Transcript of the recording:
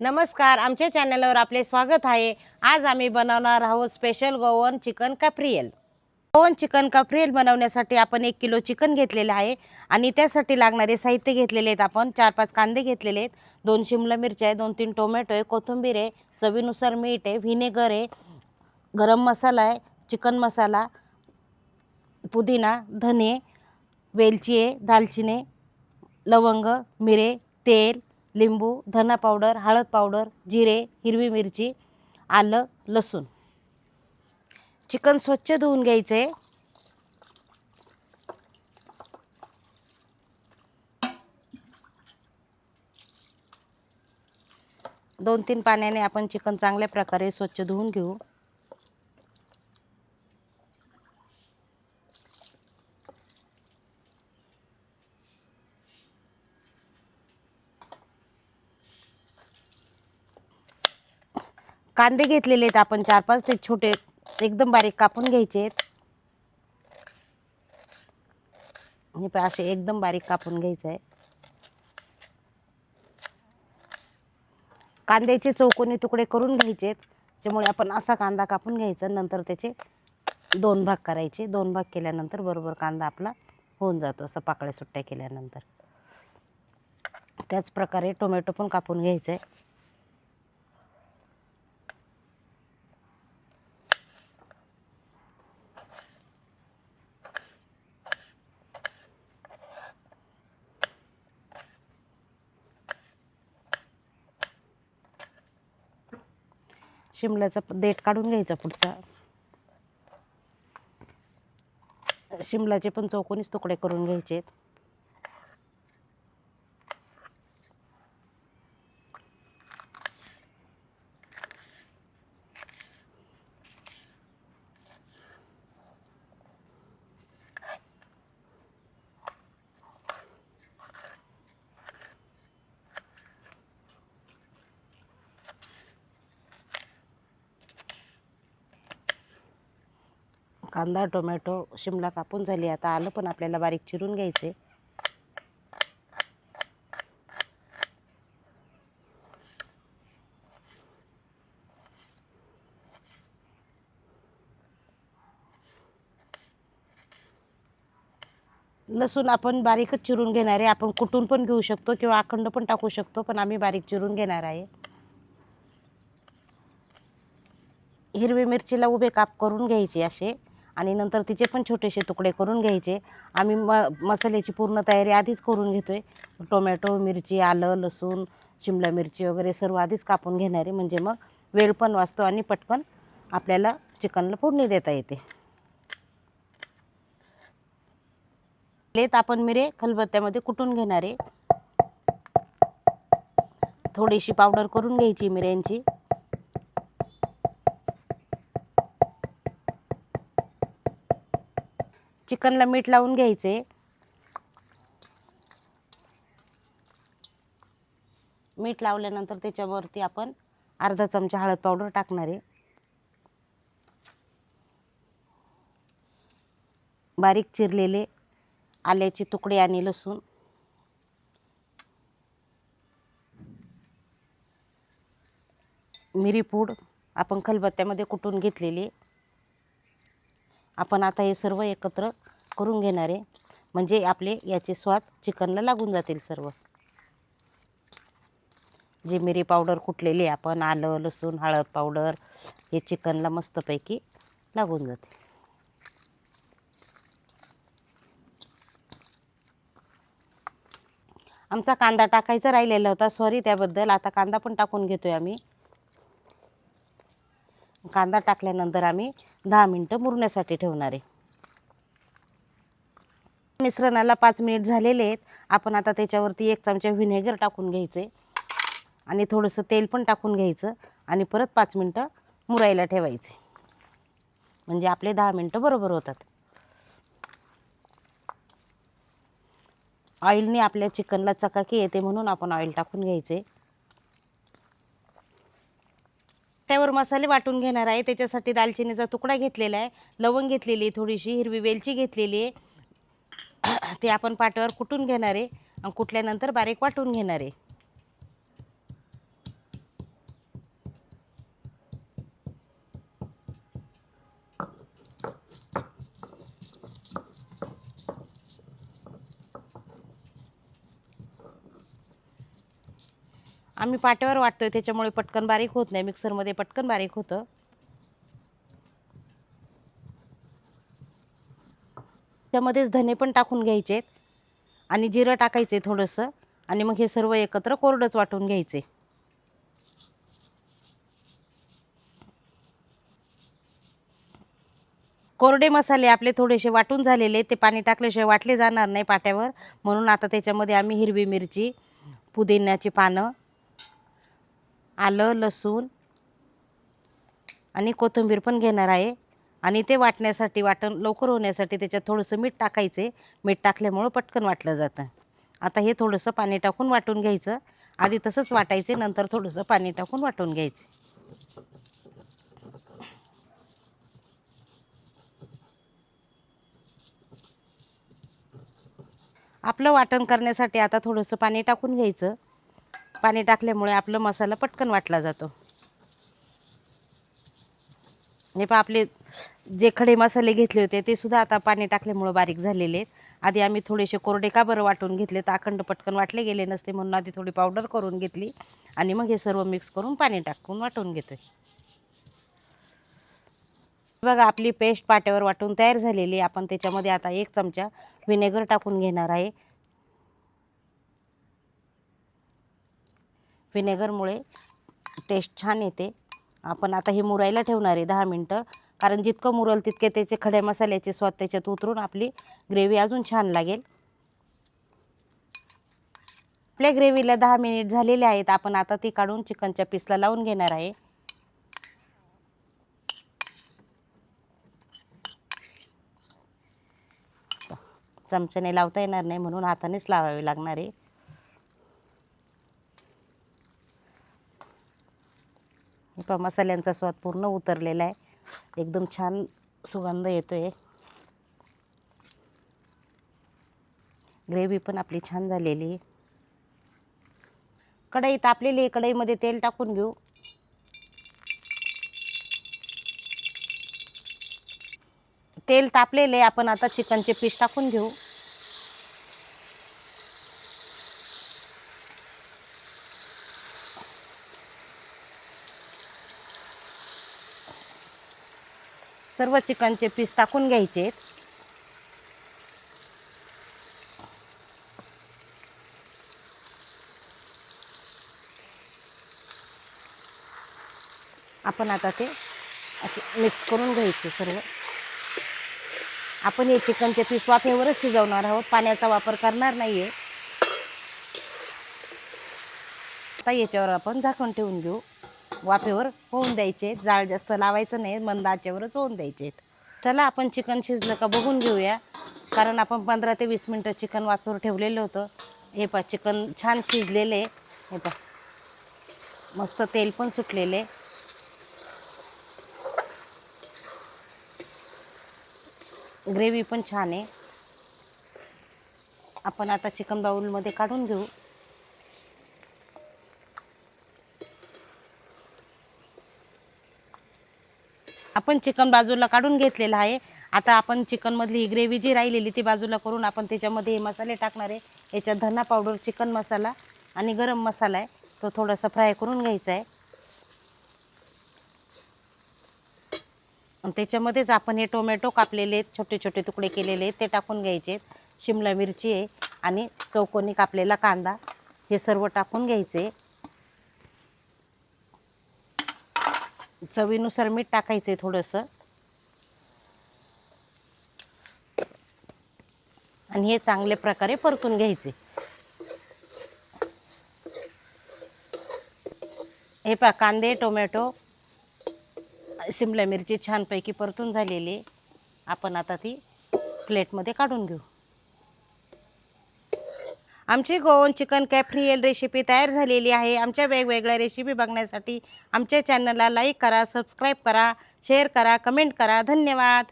नमस्कार आमच्या चॅनलवर आपले स्वागत आहे. आज आम्ही बनवणार आहोत special Goan chicken cafreal. Goan chicken cafreal बनवण्यासाठी आपण एक किलो चिकन घेतलेलं आहे आणि त्यासाठी लागणारे साहित्य घेतलेले आहेत आपण. चार पाच कांदे घेतलेले आहेत. दोन शिमला मिरच्या आहे दोन तीन टोमॅटो आहे कोथिंबीर आहे चवीनुसार मीठ आहे व्हिनेगर आहे गरम मसाला आहे चिकन मसाला पुदिना धने वेलची आहे दालचिनी लवंग मिरे तेल लिंबू धना पावडर हळद पावडर जिरे हिरवी मिरची आलं लसूण. चिकन स्वच्छ धुवून घ्यायचं आहे दोन तीन पाण्याने आपण चिकन चांगल्या प्रकारे स्वच्छ धुवून घेऊ. कांदे घेतलेले आहेत आपण चार पाच ते छोटे एकदम बारीक कापून घ्यायचे आहेत. हे असे एकदम बारीक कापून घ्यायचं आहे कांद्याचे चौकोनी तुकडे करून घ्यायचे आहेत. त्यामुळे आपण असा कांदा कापून घ्यायचा नंतर त्याचे दोन भाग करायचे. दोन भाग केल्यानंतर बरोबर कांदा आपला होऊन जातो असं पाकळ्या सुट्ट्या केल्यानंतर. त्याच प्रकारे टोमॅटो पण कापून घ्यायचं. आहे शिमल्याचा देठ काढून घ्यायचा पुढचा. शिमलाचे पण चौकोनीच तुकडे करून घ्यायचे कांदा टोमॅटो शिमला कापून झाली. आता आलं पण आपल्याला बारीक चिरून घ्यायचे. लसूण आपण बारीकच चिरून घेणार आहे. आपण कुटून पण घेऊ शकतो किंवा अखंड पण टाकू शकतो पण आम्ही बारीक चिरून घेणार आहे. हिरवी मिरचीला उभे काप करून घ्यायचे असे. आणि नंतर तिचे पण छोटेसे तुकडे करून घ्यायचे. आम्ही म मसाल्याची पूर्ण तयारी आधीच करून घेतो आहे टोमॅटो मिरची आलं लसूण शिमला मिरची वगैरे सर्व आधीच कापून घेणारे. म्हणजे मग वेळ पण वाचतो आणि पटकन आपल्याला चिकनला फोडणी देता येते. लेत आपण मिरे खलबत्त्यामध्ये कुटून घेणार. आहे थोडीशी पावडर करून घ्यायची मिऱ्यांची. चिकनला मीठ लावून घ्यायचे. मीठ लावल्यानंतर त्याच्यावरती आपण अर्धा चमचा हळद पावडर टाकणार आहे. बारीक चिरलेले आल्याचे तुकडे आणि लसूण. मिरीपूड आपण खलबत्त्यामध्ये कुटून घेतलेली आपण आता हे सर्व एकत्र करून घेणार आहे. म्हणजे आपले याचे स्वाद चिकनला लागून जातील सर्व. जे मिरी पावडर कुटलेली आहे आपण आलं लसूण हळद पावडर हे चिकनला मस्तपैकी लागून जाते. आमचा कांदा टाकायचा राहिलेला होता. सॉरी त्याबद्दल. आता कांदा पण टाकून घेतोय आम्ही. कांदा टाकल्यानंतर आम्ही दहा मिनटं मुरण्यासाठी ठेवणार आहे. मिश्रणाला पाच मिनिट झालेले आहेत. आपण आता त्याच्यावरती एक चमचा व्हिनेगर टाकून घ्यायचे. आणि थोडंसं तेल पण टाकून घ्यायचं. आणि परत पाच मिनटं मुरायला ठेवायचे. म्हणजे आपले दहा मिनटं बरोबर होतात. ऑइलने आपल्या चिकनला चकाकी येते म्हणून आपण ऑइल टाकून घ्यायचे. त्यावर मसाले वाटून घेणार आहे. त्याच्यासाठी दालचिनीचा तुकडा घेतलेला आहे. लवंग घेतलेली आहे थोडीशी हिरवी वेलची घेतलेली आहे. ते आपण पाट्यावर कुटून घेणार आहे. आणि कुटल्यानंतर बारीक वाटून घेणार आहे. आम्ही पाट्यावर वाटतोय त्याच्यामुळे पटकन बारीक होत नाही. मिक्सरमध्ये पटकन बारीक होतं. त्यामध्येच धने पण टाकून घ्यायचे आहेत आणि जिरं टाकायचे थोडंसं. आणि मग हे सर्व एकत्र कोरडंच वाटून घ्यायचे कोरडे मसाले आपले थोडेसे वाटून झालेले ते पाणी टाकल्याशिवाय वाटले जाणार नाही पाट्यावर. म्हणून आता त्याच्यामध्ये आम्ही हिरवी मिरची पुदिन्याची पानं आलं लसूण आणि कोथिंबीर पण घेणार आहे. आणि ते वाटण्यासाठी वाटण लवकर होण्यासाठी त्याच्यात थोडंसं मीठ टाकायचे. मीठ टाकल्यामुळं पटकन वाटलं जातं. आता हे थोडंसं पाणी टाकून वाटून घ्यायचं. आधी तसंच वाटायचे नंतर थोडंसं पाणी टाकून वाटून घ्यायचे. आपलं वाटण करण्यासाठी आता थोडंसं पाणी टाकून घ्यायचं. पाणी टाकल्यामुळे आपलं मसाला पटकन वाटला जातो. हे पहा आपले जे खडे मसाले घेतले होते ते सुद्धा आता पाणी टाकल्यामुळं बारीक झालेले आहेत. आधी आम्ही थोडेसे कोरडे का बरं वाटून घेतले तर अखंड पटकन वाटले गेले नसते म्हणून आधी थोडी पावडर करून घेतली आणि मग हे सर्व मिक्स करून पाणी टाकून वाटून घेतो बघा आपली पेस्ट पाट्यावर वाटून तयार झालेली आहे. आपण त्याच्यामध्ये आता एक चमचा व्हिनेगर टाकून घेणार आहे. व्हिनेगरमुळे टेस्ट छान येते. आपण आता हे मुरायला ठेवणार आहे दहा मिनटं. कारण जितकं मुरल तितके त्याचे खडे मसाल्याचे स्वाद त्याच्यात उतरून आपली ग्रेव्ही अजून छान लागेल. आपल्या ग्रेव्हीला दहा मिनिट झालेले आहेत. आपण आता ती काढून चिकनच्या पीसला लावून घेणार आहे. चमच्याने लावता येणार नाही म्हणून हातानेच लावावे लागणार आहे. हे मसाल्यांचा स्वाद पूर्ण उतरलेला आहे. एकदम छान सुगंध येतो आहे ग्रेव्ही पण आपली छान झालेली आहे. कढई तापलेली आहे कढईमध्ये तेल टाकून घेऊ. तेल तापलेले आपण आता चिकनचे पीस टाकून घेऊ. सर्व चिकनचे पीस टाकून घ्यायचे आपण आता ते असे मिक्स करून घ्यायचे सर्व. आपण हे चिकनचे पीस वाफेवरच शिजवणार आहोत. पाण्याचा वापर करणार नाही आहे आता याच्यावर आपण झाकण ठेवून घेऊ. वाफेवर होऊन द्यायचे. जाळ जास्त लावायचं नाही मंद आचेवरच होऊन द्यायचे चला आपण चिकन शिजलं का बघून घेऊया. कारण आपण पंधरा ते वीस मिनटं चिकन वाफेवर ठेवलेलं होतं. हे पा चिकन छान शिजलेलं. आहे हे पा मस्त तेल पण सुटलेले. ग्रेव्ही पण छान आहे. आपण आता चिकन बाउलमध्ये काढून घेऊ. आपण चिकन बाजूला काढून घेतलेलं आहे. आता आपण चिकनमधली ही ग्रेव्ही जी राहिलेली ती बाजूला करून आपण त्याच्यामध्ये हे मसाले टाकणार आहे. याच्यात धना पावडर चिकन मसाला आणि गरम मसाला आहे. तो थोडासा फ्राय करून घ्यायचा आहे. आणि त्याच्यामध्येच आपण हे टोमॅटो कापलेले आहेत छोटे छोटे तुकडे केलेले आहेत ते टाकून घ्यायचे आहेत. शिमला मिरची आहे आणि चौकोनी कापलेला कांदा हे सर्व टाकून घ्यायचे चवीनुसार मीठ टाकायचं आहे थोडंसं. आणि हे चांगल्या प्रकारे परतून घ्यायचे. हे पहा कांदे टोमॅटो शिमला मिरची छानपैकी परतून झालेली. आपण आता ती प्लेटमध्ये काढून घेऊ. आमची गोवन चिकन कॅफ्रियल रेसिपी तयार झालेली आहे. आमच्या वेगवेगळ्या रेसिपी बघण्यासाठी आमच्या चॅनलला लाईक करा सबस्क्राईब करा शेअर करा कमेंट करा. धन्यवाद.